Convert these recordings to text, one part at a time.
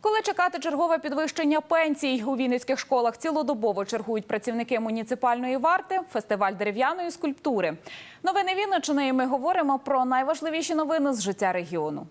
Коли чекати чергове підвищення пенсій у вінницьких школах цілодобово чергують працівники муніципальної варти, фестиваль дерев'яної скульптури. Новини Вінничини. і Ми говоримо про найважливіші новини з життя регіону.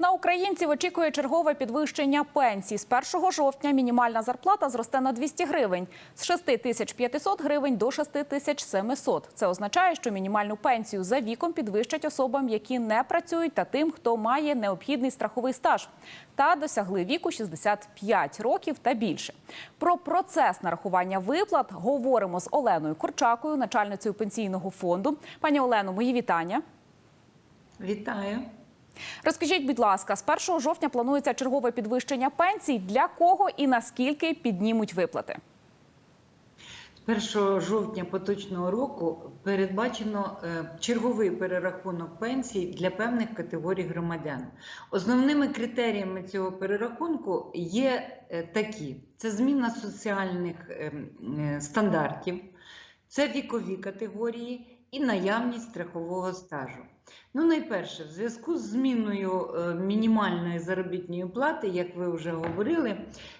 На українців очікує чергове підвищення пенсій. З 1 жовтня мінімальна зарплата зросте на 200 гривень з 6 тисяч 500 гривень до 6 тисяч 700. Це означає, що мінімальну пенсію за віком підвищать особам, які не працюють, та тим, хто має необхідний страховий стаж та досягли віку 65 років та більше. Про процес нарахування виплат говоримо з Оленою Корчакою, начальницею пенсійного фонду. Пані Олено, мої вітання. Вітаю. Розкажіть, будь ласка, з 1 жовтня планується чергове підвищення пенсій. Для кого і наскільки піднімуть виплати? З 1 жовтня поточного року передбачено е, черговий перерахунок пенсій для певних категорій громадян. Основними критеріями цього перерахунку є е, такі: це зміна соціальних е, стандартів, це вікові категорії і наявність страхового стажу. Ну, найперше, в зв'язку з зміною е, мінімальної заробітної плати, як ви вже говорили,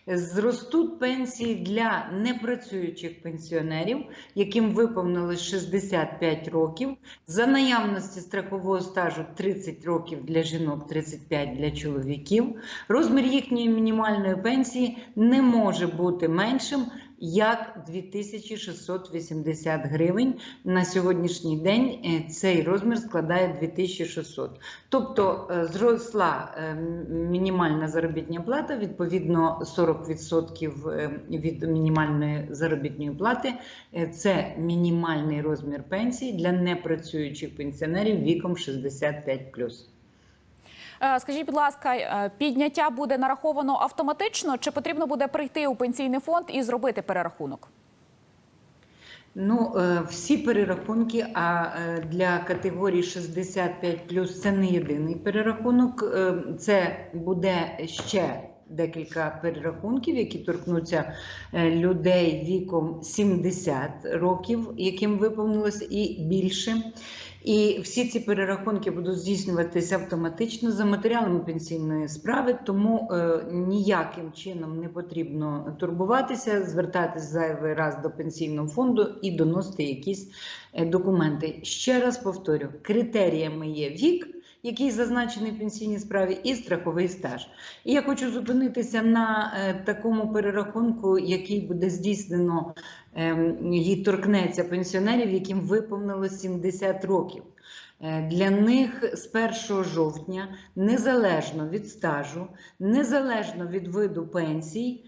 зростуть пенсії для непрацюючих пенсіонерів, яким виповнилось 65 років, за наявності страхового стажу 30 років для жінок, 35 для чоловіків. Розмір їхньої мінімальної пенсії не може бути меншим. Як 2680 гривень на сьогоднішній день е, цей розмір складає 2600. Тобто е, зросла е, мінімальна заробітня плата, відповідно 40% е, від мінімальної заробітної плати. Це мінімальний розмір пенсії для непрацюючих пенсіонерів віком 65+. Е, Скажіть, будь ласка, е, підняття буде нараховано автоматично, чи потрібно буде прийти у пенсійний фонд і зробити перерахунок? Ну, е, всі перерахунки, а для категорії 65 це не єдиний перерахунок. Це буде ще декілька перерахунків, які торкнуться людей віком 70 років, яким виповнилось і більше. І всі ці перерахунки будуть здійснюватися автоматично за матеріалами пенсійної справи, тому е, ніяким чином не потрібно турбуватися, звертатись зайвий раз до пенсійного фонду і доносити якісь е, документи. Ще раз повторю: критеріями є вік. Який зазначений в пенсійній справі, і страховий стаж. І я хочу зупинитися на е, такому перерахунку, який буде здійснено ем, і торкнеться пенсіонерів, яким виповнилось 70 років. Е, Для них з 1 жовтня, незалежно від стажу, незалежно від виду пенсій,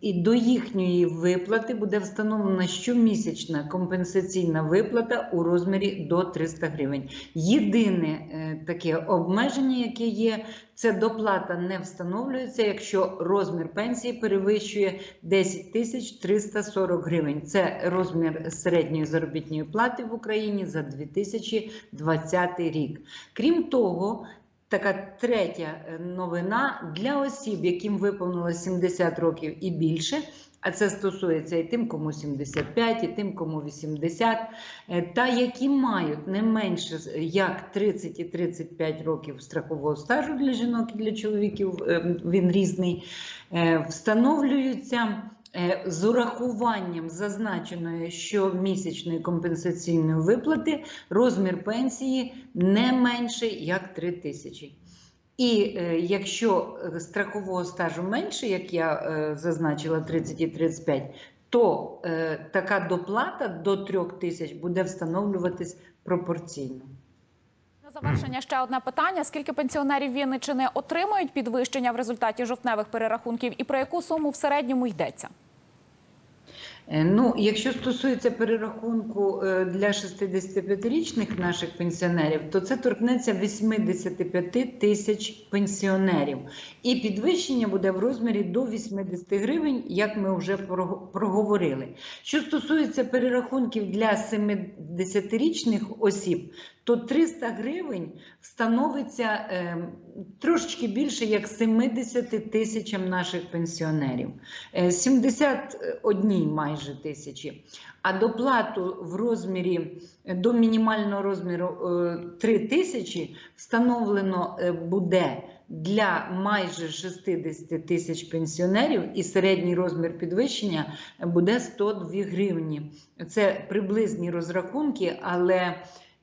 і до їхньої виплати буде встановлена щомісячна компенсаційна виплата у розмірі до 300 гривень. Єдине е, таке обмеження, яке є, це доплата не встановлюється, якщо розмір пенсії перевищує 10 тисяч 340 гривень. Це розмір середньої заробітної плати в Україні за 2020 рік. Крім того, Така третя е, новина для осіб, яким виповнилось 70 років і більше, а це стосується і тим, кому 75, і тим, кому 80, е, та які мають не менше як 30 і 35 років страхового стажу для жінок і для чоловіків, е, він різний, е, встановлюються. Е, З урахуванням зазначеної щомісячної компенсаційної виплати розмір пенсії не менший як 3 тисячі. І е, якщо е, страхового стажу менше, як я зазначила 30 і 35, то така доплата до 3 тисяч буде встановлюватись пропорційно. Завершення ще одне питання: скільки пенсіонерів Вінничини отримують підвищення в результаті жовтневих перерахунків, і про яку суму в середньому йдеться? Е, Ну, якщо стосується перерахунку е, для 65-річних наших пенсіонерів, то це торкнеться 85 тисяч пенсіонерів. І підвищення буде в розмірі до 80 гривень, як ми вже проговорили. Що стосується перерахунків для 70-річних осіб, то 300 гривень встановиться е, трошечки більше як 70 тисячам наших пенсіонерів. Е, 71 майже тисячі. А доплату в розмірі е, до мінімального розміру е, 3 тисячі встановлено е, буде для майже 60 тисяч пенсіонерів, і середній розмір підвищення буде 102 гривні. Це приблизні розрахунки, але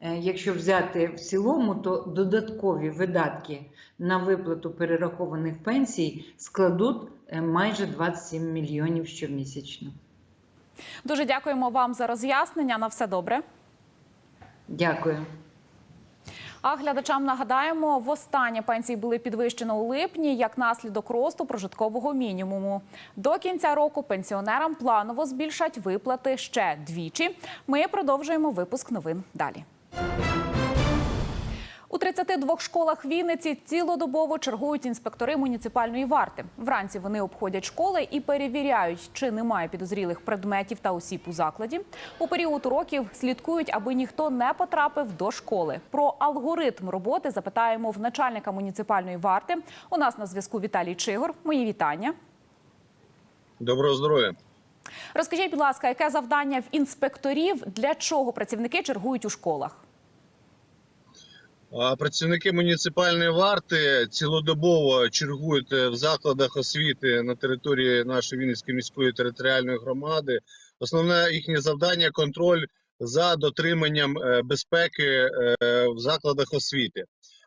якщо взяти в цілому, то додаткові видатки на виплату перерахованих пенсій складуть е, майже 27 мільйонів щомісячно. Дуже дякуємо вам за роз'яснення. На все добре. Дякую. А глядачам нагадаємо, востаннє пенсії були підвищені у липні як наслідок росту прожиткового мінімуму. До кінця року пенсіонерам планово збільшать виплати ще двічі. Ми продовжуємо випуск новин далі. У 32 школах Вінниці цілодобово чергують інспектори муніципальної варти. Вранці вони обходять школи і перевіряють, чи немає підозрілих предметів та осіб у закладі. У період уроків слідкують, аби ніхто не потрапив до школи. Про алгоритм роботи запитаємо в начальника муніципальної варти. У нас на зв'язку Віталій Чигор. Мої вітання. Доброго здоров'я. Розкажіть, будь ласка, яке завдання в інспекторів, для чого працівники чергують у школах? Працівники муніципальної варти цілодобово чергують е, в закладах освіти на території нашої Вінницької міської територіальної громади. Основне їхнє завдання контроль за дотриманням е, безпеки е, в закладах освіти.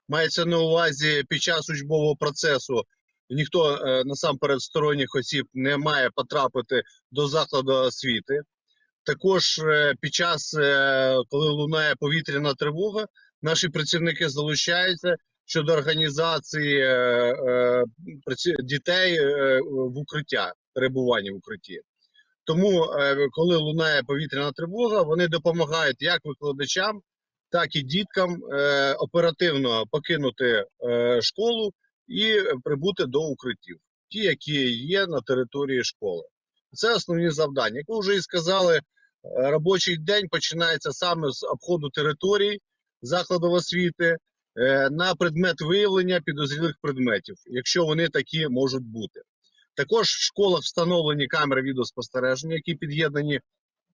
Мається на увазі під час учбового процесу ніхто е, насамперед сторонніх осіб не має потрапити до закладу освіти. Також е, під час, е, коли лунає повітряна тривога, наші працівники залучаються щодо організації дітей в укриття, перебування в укритті. Тому, коли лунає повітряна тривога, вони допомагають як викладачам, так і діткам оперативно покинути школу і прибути до укриттів, ті, які є на території школи. Це основні завдання. Як ви вже і сказали, е, робочий день починається саме з обходу територій закладів освіти е, на предмет виявлення підозрілих предметів, якщо вони такі можуть бути. Також в школах встановлені камери відеоспостереження, які під'єднані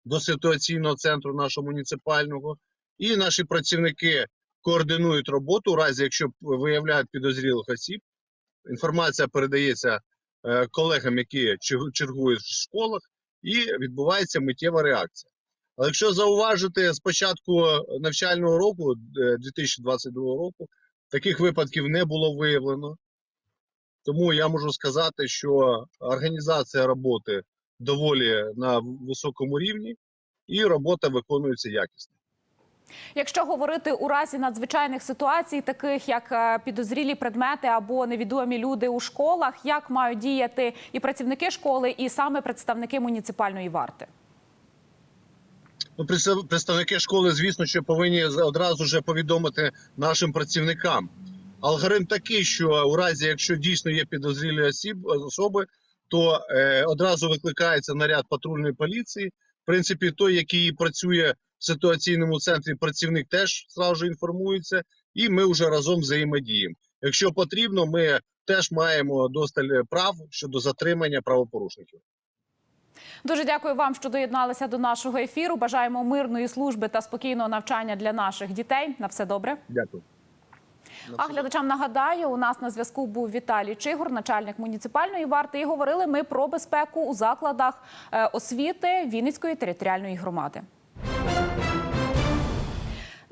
до ситуаційного центру нашого муніципального, і наші працівники координують роботу у разі, якщо виявляють підозрілих осіб. Інформація передається е, колегам, які чергують в школах, і відбувається миттєва реакція. Але якщо зауважити з початку навчального року, е, 2022 року, таких випадків не було виявлено. Тому я можу сказати, що організація роботи доволі на високому рівні, і робота виконується якісно. Якщо говорити у разі надзвичайних ситуацій, таких як е, підозрілі предмети або невідомі люди у школах, як мають діяти і працівники школи, і саме представники муніципальної варти? Ну, представники школи, звісно, що повинні одразу ж повідомити нашим працівникам. Алгоритм такий, що у разі, якщо дійсно є підозрілі осіб, особи, то е, одразу викликається наряд патрульної поліції. В принципі, той, який працює ситуаційному центрі, працівник теж зразу інформується, і ми вже разом взаємодіємо. Якщо потрібно, ми теж маємо досталь прав щодо затримання правопорушників. Дуже дякую вам, що доєдналися до нашого ефіру. Бажаємо мирної служби та спокійного навчання для наших дітей. На все добре. Дякую. А глядачам нагадаю, у нас на зв'язку був Віталій Чигур, начальник муніципальної варти. І говорили ми про безпеку у закладах е, освіти Вінницької територіальної громади.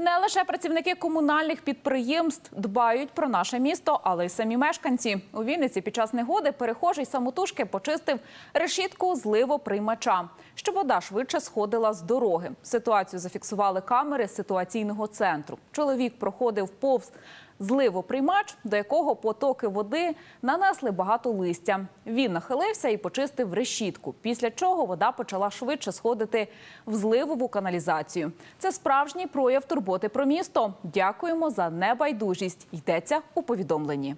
Не лише працівники комунальних підприємств дбають про наше місто, але й самі мешканці. У Вінниці під час негоди перехожий самотужки почистив решітку зливоприймача, щоб вода швидше сходила з дороги. Ситуацію зафіксували камери ситуаційного центру. Чоловік проходив повз зливоприймач, до якого потоки води нанесли багато листя. Він нахилився і почистив решітку, після чого вода почала швидше сходити в зливову каналізацію. Це справжній прояв турботи про місто. Дякуємо за небайдужість. Йдеться у повідомленні.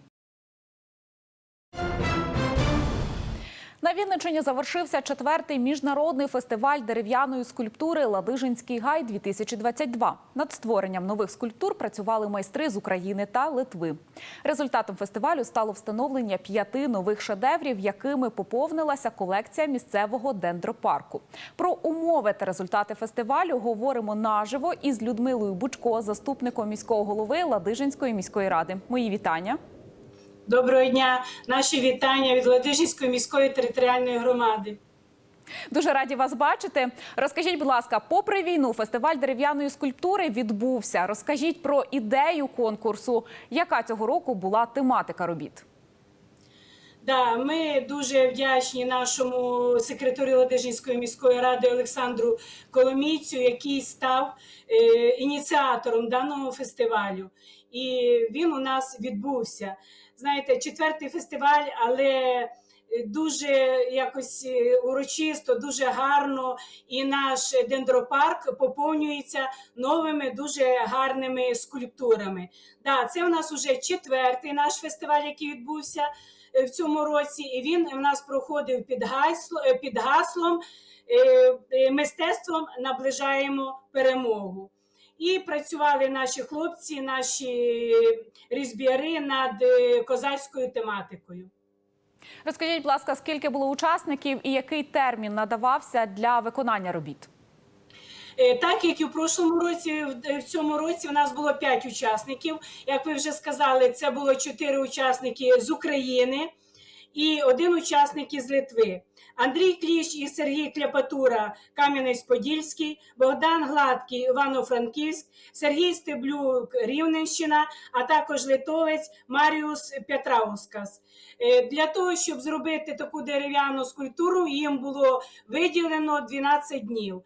На Вінниччині завершився четвертий міжнародний фестиваль дерев'яної скульптури Ладижинський гай 2022 Над створенням нових скульптур працювали майстри з України та Литви. Результатом фестивалю стало встановлення п'яти нових шедеврів, якими поповнилася колекція місцевого дендропарку. Про умови та результати фестивалю говоримо наживо із Людмилою Бучко, заступником міського голови Ладижинської міської ради. Мої вітання. Доброго дня, наші вітання від Ладижинської міської територіальної громади. Дуже раді вас бачити. Розкажіть, будь ласка, попри війну, фестиваль дерев'яної скульптури відбувся. Розкажіть про ідею конкурсу. Яка цього року була тематика робіт? Да, ми дуже вдячні нашому секретарю Ладижинської міської ради Олександру Коломійцю, який став е, ініціатором даного фестивалю. І він у нас відбувся. Знаєте, четвертий фестиваль, але дуже якось е, урочисто, дуже гарно, і наш дендропарк поповнюється новими дуже гарними скульптурами. Да, це у нас уже четвертий наш фестиваль, який відбувся е, в цьому році, і він у нас проходив під гасло е, під гаслом е, е, мистецтвом наближаємо перемогу. І працювали наші хлопці, наші різбіяри над е, козацькою тематикою. Розкажіть, будь ласка, скільки було учасників і який термін надавався для виконання робіт? Е, Так як і в прошлому році, в- в цьому році у нас було 5 учасників. Як ви вже сказали, це було 4 учасники з України і один учасник із Литви. Андрій Кліщ і Сергій Кляпатура, Кам'янець-Подільський, Богдан Гладкий, Івано-Франківськ, Сергій Стеблюк, Рівненщина, а також литовець Маріус Петраускас. Е, Для того, щоб зробити таку дерев'яну скульптуру, їм було виділено 12 днів.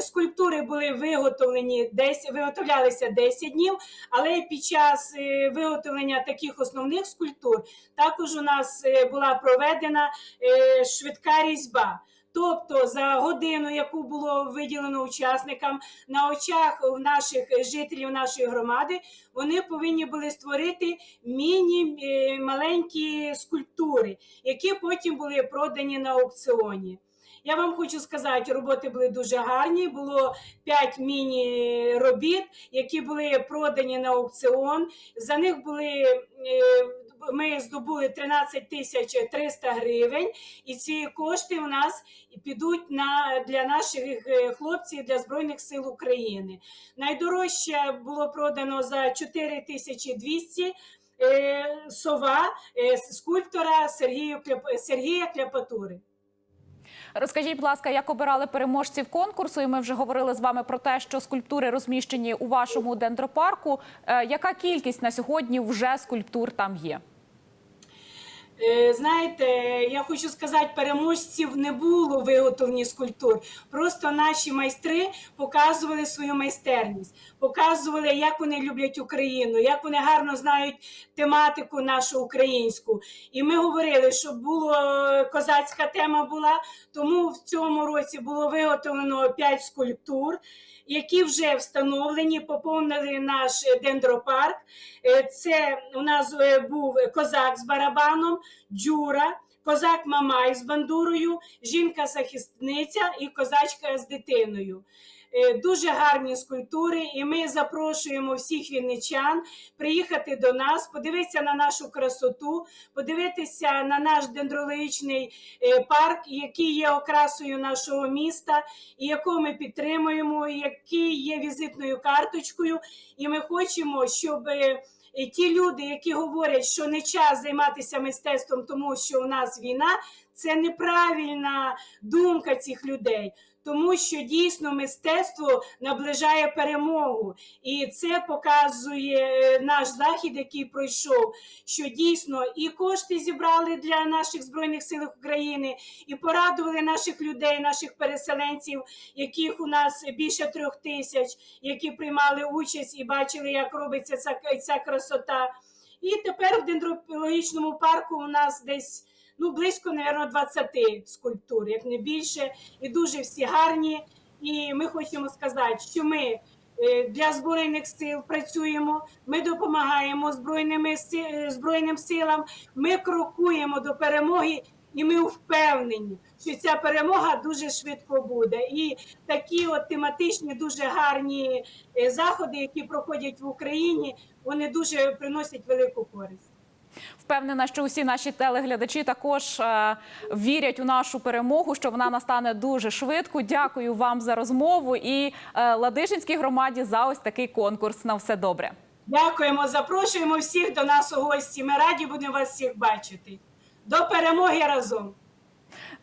Скульптури були виготовлені 10, виготовлялися 10 днів, але під час е, виготовлення таких основних скульптур також у нас е, була проведена е, швидка різьба. Тобто за годину, яку було виділено учасникам на очах у наших жителів нашої громади, вони повинні були створити міні е, маленькі скульптури, які потім були продані на аукціоні. Я вам хочу сказати, роботи були дуже гарні. Було 5 міні-робіт, які були продані на аукціон. За них були е, ми здобули 13 тисяч 300 гривень, і ці кошти у нас підуть на для наших е, хлопців для збройних сил України. Найдорожче було продано за 4 тисячі 200 е, сова е, скульптора Сергія Кляпатури. Розкажіть, будь ласка, як обирали переможців конкурсу? І ми вже говорили з вами про те, що скульптури розміщені у вашому дендропарку. Е, Яка кількість на сьогодні вже скульптур там є? Е, Знаєте, я хочу сказати, переможців не було виготовлені скульптур. Просто наші майстри показували свою майстерність, показували, як вони люблять Україну, як вони гарно знають тематику нашу українську. І ми говорили, щоб було козацька тема була. Тому в цьому році було виготовлено 5 скульптур, які вже встановлені, поповнили наш дендропарк. Е, Це у нас е, був козак з барабаном, джура, козак Мамай з бандурою, жінка-захисниця і козачка з дитиною. Е, Дуже гарні скульптури, і ми запрошуємо всіх вінничан приїхати до нас, подивитися на нашу красоту, подивитися на наш дендрологічний е, парк, який є окрасою нашого міста, і якого ми підтримуємо, який є візитною карточкою. І ми хочемо, щоб е, і ті люди, які говорять, що не час займатися мистецтвом, тому що у нас війна, це неправильна думка цих людей. Тому що дійсно мистецтво наближає перемогу, і це показує е, наш захід, який пройшов. Що дійсно і кошти зібрали для наших збройних сил України, і порадували наших людей, наших переселенців, яких у нас більше трьох тисяч, які приймали участь і бачили, як робиться ця, ця красота. І тепер в дендропологічному парку у нас десь ну близько, мабуть, 20 скульптур, як не більше, і дуже всі гарні. І ми хочемо сказати, що ми е, для збройних сил працюємо, ми допомагаємо збройними е, збройним силам, ми крокуємо до перемоги І ми впевнені, що ця перемога дуже швидко буде. І такі от тематичні, дуже гарні е, заходи, які проходять в Україні, вони дуже приносять велику користь. Впевнена, що усі наші телеглядачі також е, вірять у нашу перемогу, що вона настане дуже швидко. Дякую вам за розмову і е, Ладижинській громаді за ось такий конкурс. На все добре. Дякуємо, запрошуємо всіх до нас у гості. Ми раді будемо вас всіх бачити. До перемоги разом!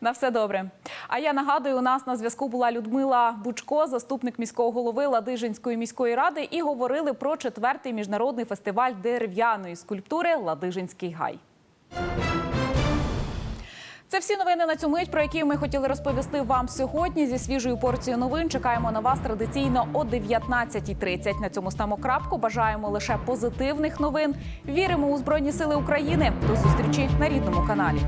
На все добре. А я нагадую, у нас на зв'язку була Людмила Бучко, заступник міського голови Ладижинської міської ради, і говорили про четвертий міжнародний фестиваль дерев'яної скульптури Ладижинський гай. Це всі новини на цю мить, про які ми хотіли розповісти вам сьогодні. Зі свіжою порцією новин чекаємо на вас традиційно о 19.30. На цьому ставимо крапку. Бажаємо лише позитивних новин. Віримо у Збройні Сили України. До зустрічі на рідному каналі.